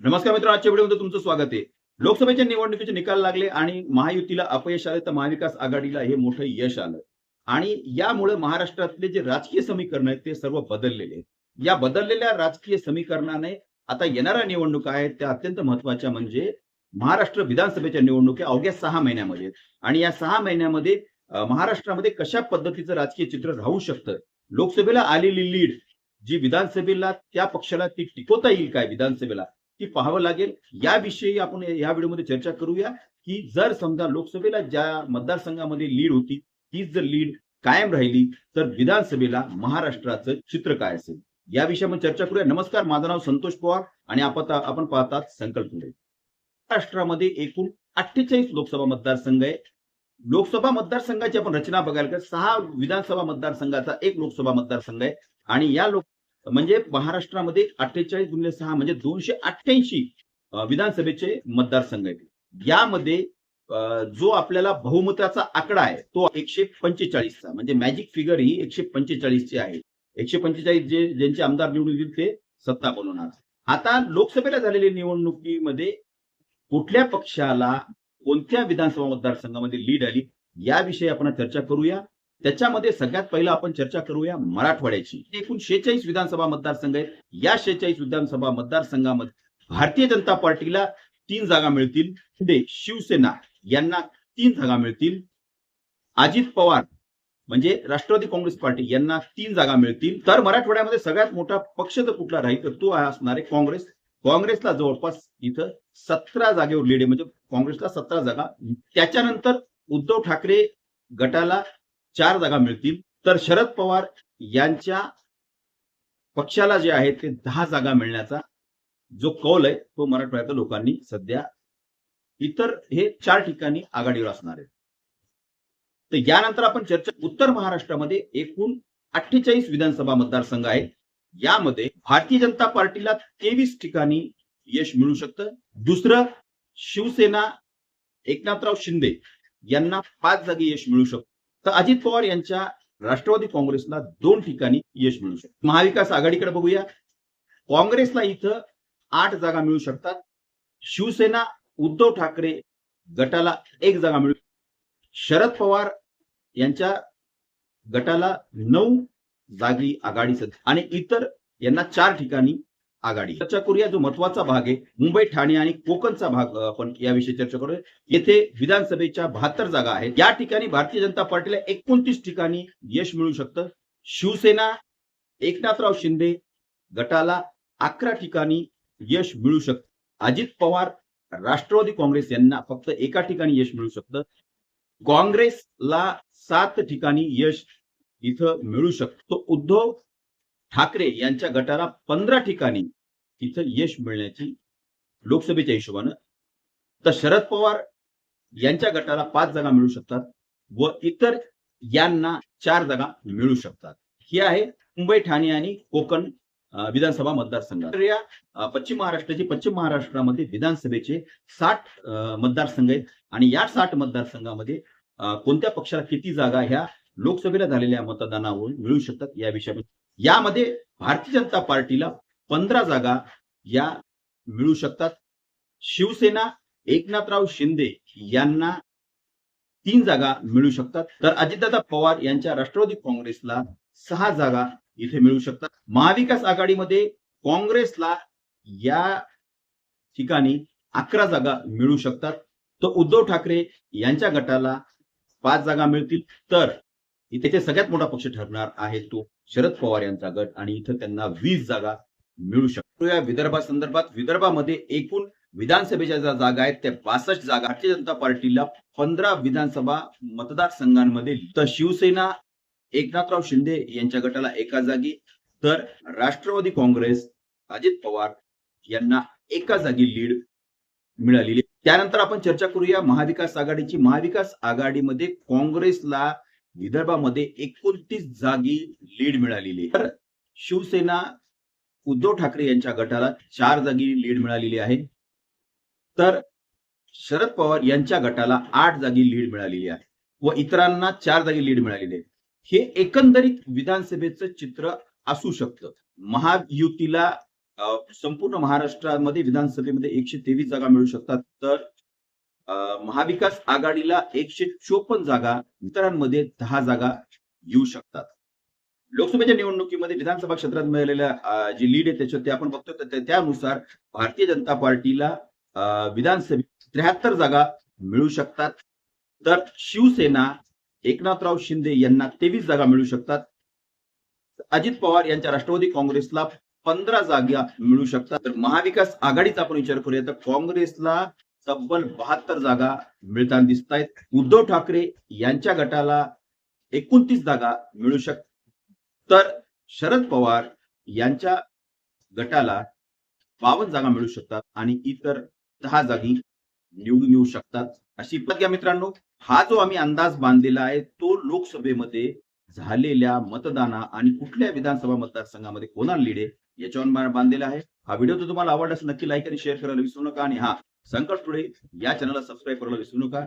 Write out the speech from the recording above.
नमस्कार मित्र आजच्या व्हिडिओमध्ये तुमचं स्वागत आहे. लोकसभेच्या निवडणुकीचे निकाल लागले आणि महायुतीला अपयश आले तर महाविकास आघाडीला हे मोठं यश आलं. आणि यामुळे महाराष्ट्रातले जे राजकीय समीकरण आहेत ते सर्व बदललेले आहेत. या बदललेल्या राजकीय समीकरणाने आता येणाऱ्या निवडणुका आहेत त्या अत्यंत महत्त्वाच्या म्हणजे महाराष्ट्र विधानसभेच्या निवडणुका अवघ्या सहा महिन्यामध्ये आणि या सहा महिन्यामध्ये महाराष्ट्रामध्ये कशा पद्धतीचं राजकीय चित्र राहू शकतं? लोकसभेला आलेली लीड जी विधानसभेला त्या पक्षाला ती टिकवता येईल काय विधानसभेला? की पाहावं लागेल. याविषयी आपण या व्हिडिओमध्ये चर्चा करूया की जर समजा लोकसभेला ज्या मतदारसंघामध्ये लीड होती तीच जर लीड कायम राहिली तर विधानसभेला महाराष्ट्राचं चित्र काय असेल? या विषयावर चर्चा करूया. नमस्कार माझं नाव संतोष पवार आणि आपण आपण पाहतात संकल्प महाराष्ट्रामध्ये एकूण अठ्ठेचाळीस लोकसभा मतदारसंघ आहे लोकसभा मतदारसंघाची आपण रचना बघायला सहा विधानसभा मतदारसंघाचा एक लोकसभा मतदारसंघ आहे. आणि या लोक म्हणजे महाराष्ट्रामध्ये अठ्ठेचाळीस गुणिले सहा म्हणजे दोनशे अठ्ठ्याऐंशी विधानसभेचे मतदारसंघ आहेत. यामध्ये जो आपल्याला बहुमताचा आकडा आहे तो एकशे पंचेचाळीसचा. म्हणजे मॅजिक फिगर ही एकशे पंचेचाळीसची आहे. एकशे पंचेचाळीस जे ज्यांचे आमदार निवडून येतील ते सत्ता बनवणार. आता लोकसभेला झालेल्या निवडणुकीमध्ये कुठल्या पक्षाला कोणत्या विधानसभा मतदारसंघामध्ये लीड आली याविषयी आपण चर्चा करूया. त्याच्यामध्ये सगळ्यात पहिलं आपण चर्चा करूया मराठवाड्याची. एकूण शेहेचाळीस विधानसभा मतदारसंघ आहेत. या शेहेचाळीस विधानसभा मतदारसंघामध्ये भारतीय जनता पार्टीला तीन जागा मिळतील. शिवसेना यांना तीन जागा मिळतील. अजित पवार म्हणजे राष्ट्रवादी काँग्रेस पार्टी यांना तीन जागा मिळतील. तर मराठवाड्यामध्ये सगळ्यात मोठा पक्ष जर कुठला राहील? तर तो असणार आहे काँग्रेस. काँग्रेसला जवळपास इथं सतरा जागेवर लीड आहे. म्हणजे काँग्रेसला सतरा जागा. त्याच्यानंतर उद्धव ठाकरे गटाला चार जागा मिळतील. तर शरद पवार यांच्या पक्षाला जे आहे ते दहा जागा मिळण्याचा जो कौल आहे तो मराठवाड्यातल्या लोकांनी सध्या इतर हे चार ठिकाणी आघाडीवर असणार आहे तर यानंतर आपण चर्चा उत्तर महाराष्ट्रामध्ये एकूण अठ्ठेचाळीस विधानसभा मतदारसंघ आहेत. यामध्ये भारतीय जनता पार्टीला तेवीस ठिकाणी यश मिळू शकतं. दुसरं शिवसेना एकनाथराव शिंदे यांना पाच जागी यश मिळू शकतं. तर अजित पवार यांच्या राष्ट्रवादी काँग्रेसला दोन ठिकाणी यश मिळू शकतं. महाविकास आघाडीकडे बघूया. काँग्रेसला इथं आठ जागा मिळू शकतात. शिवसेना उद्धव ठाकरे गटाला एक जागा मिळू शरद पवार यांच्या गटाला नऊ जागी आघाडी सध्या आणि इतर यांना चार ठिकाणी आघाडी. चर्चा करूया. जो महत्त्वाचा भाग आहे मुंबई ठाणे आणि कोकणचा भाग आपण याविषयी चर्चा करूया. येथे विधानसभेच्या बहात्तर जागा आहेत. या ठिकाणी भारतीय जनता पार्टीला एकोणतीस ठिकाणी यश मिळू शकतं. शिवसेना एकनाथराव शिंदे गटाला अकरा ठिकाणी यश मिळू शकतं. अजित पवार राष्ट्रवादी काँग्रेस यांना फक्त एका ठिकाणी यश मिळू शकतं. काँग्रेसला सात ठिकाणी यश इथं मिळू शकतो. उद्धव ठाकरे यांच्या गटाला पंधरा ठिकाणी तिथं यश मिळण्याची लोकसभेच्या हिशोबानं तर शरद पवार यांच्या गटाला पाच जागा मिळू शकतात व इतर यांना चार जागा मिळू शकतात. ही आहे मुंबई ठाणे आणि कोकण विधानसभा मतदारसंघ तर या पश्चिम महाराष्ट्राची पश्चिम महाराष्ट्रामध्ये विधानसभेचे साठ मतदारसंघ आहेत आणि या साठ मतदारसंघामध्ये कोणत्या पक्षाला किती जागा ह्या लोकसभेला झालेल्या मतदानावरून मिळू शकतात या विषयामध्ये यामध्ये भारतीय जनता पार्टीला पंधरा जागा या मिळू शकतात. शिवसेना एकनाथराव शिंदे यांना तीन जागा मिळू शकतात. तर अजितदादा पवार यांच्या राष्ट्रवादी काँग्रेसला सहा जागा इथे मिळू शकतात. महाविकास आघाडीमध्ये काँग्रेसला या ठिकाणी अकरा जागा मिळू शकतात. तर उद्धव ठाकरे यांच्या गटाला पाच जागा मिळतील. तर इथे सगळ्यात मोठा पक्ष ठरणार आहे तो शरद पवार यांचा गट आणि इथं त्यांना वीस जागा मिळू शकतो या विदर्भा संदर्भात विदर्भामध्ये एकूण विधानसभेच्या ज्या जागा आहेत त्या बासष्ट जागा भारतीय जनता पार्टीला पंधरा विधानसभा मतदारसंघांमध्ये तर शिवसेना एकनाथराव शिंदे यांच्या गटाला एका जागी तर राष्ट्रवादी काँग्रेस अजित पवार यांना एका जागी लीड मिळालेली त्यानंतर आपण चर्चा करूया महाविकास आघाडीची. महाविकास आघाडीमध्ये काँग्रेसला विदर्भामध्ये एकोणतीस जागी लीड मिळालेली तर शिवसेना उद्धव ठाकरे यांच्या गटाला चार जागी लीड मिळालेली आहे. तर शरद पवार यांच्या गटाला आठ जागी लीड मिळालेली आहे व इतरांना चार जागी लीड मिळालेली आहे. हे एकंदरीत विधानसभेचं चित्र असू शकतं. महायुतीला संपूर्ण महाराष्ट्रामध्ये विधानसभेमध्ये एकशे तेवीस जागा मिळू शकतात. तर महाविकास आघाडीला एकशे चोपन्न जागा इतरांमध्ये दहा जागा येऊ शकतात. लोकसभेच्या निवडणुकीमध्ये विधानसभा क्षेत्रात मिळालेल्या जी लीड आहे त्याच्यात ते आपण बघतो त्यानुसार भारतीय जनता पार्टीला विधानसभेत त्र्याहत्तर जागा मिळू शकतात. तर शिवसेना एकनाथराव शिंदे यांना तेवीस जागा मिळू शकतात. अजित पवार यांच्या राष्ट्रवादी काँग्रेसला पंधरा जागा मिळू शकतात. तर महाविकास आघाडीचा आपण विचार करूया तर काँग्रेसला तब्बल बहात्तर जागा मिळताना दिसत आहेत उद्धव ठाकरे यांच्या गटाला एकोणतीस जागा मिळू शकतात तर शरद पवार यांच्या गटाला बावन्न जागा मिळू शकतात आणि इतर दहा जागी निवडून येऊ शकतात. अशी प्रज्ञा मित्रांनो हा जो आम्ही अंदाज बांधलेला आहे तो लोकसभेमध्ये झालेल्या मतदाना आणि कुठल्या विधानसभा मतदारसंघामध्ये कोणाला लिडे याच्यावर बांधलेला आहे. हा व्हिडिओ जर तुम्हाला आवडला असेल नक्की लाईक आणि शेअर करायला विसरू नका. आणि हा संकट टुडे या चॅनलला सबस्क्राईब करायला विसरू नका.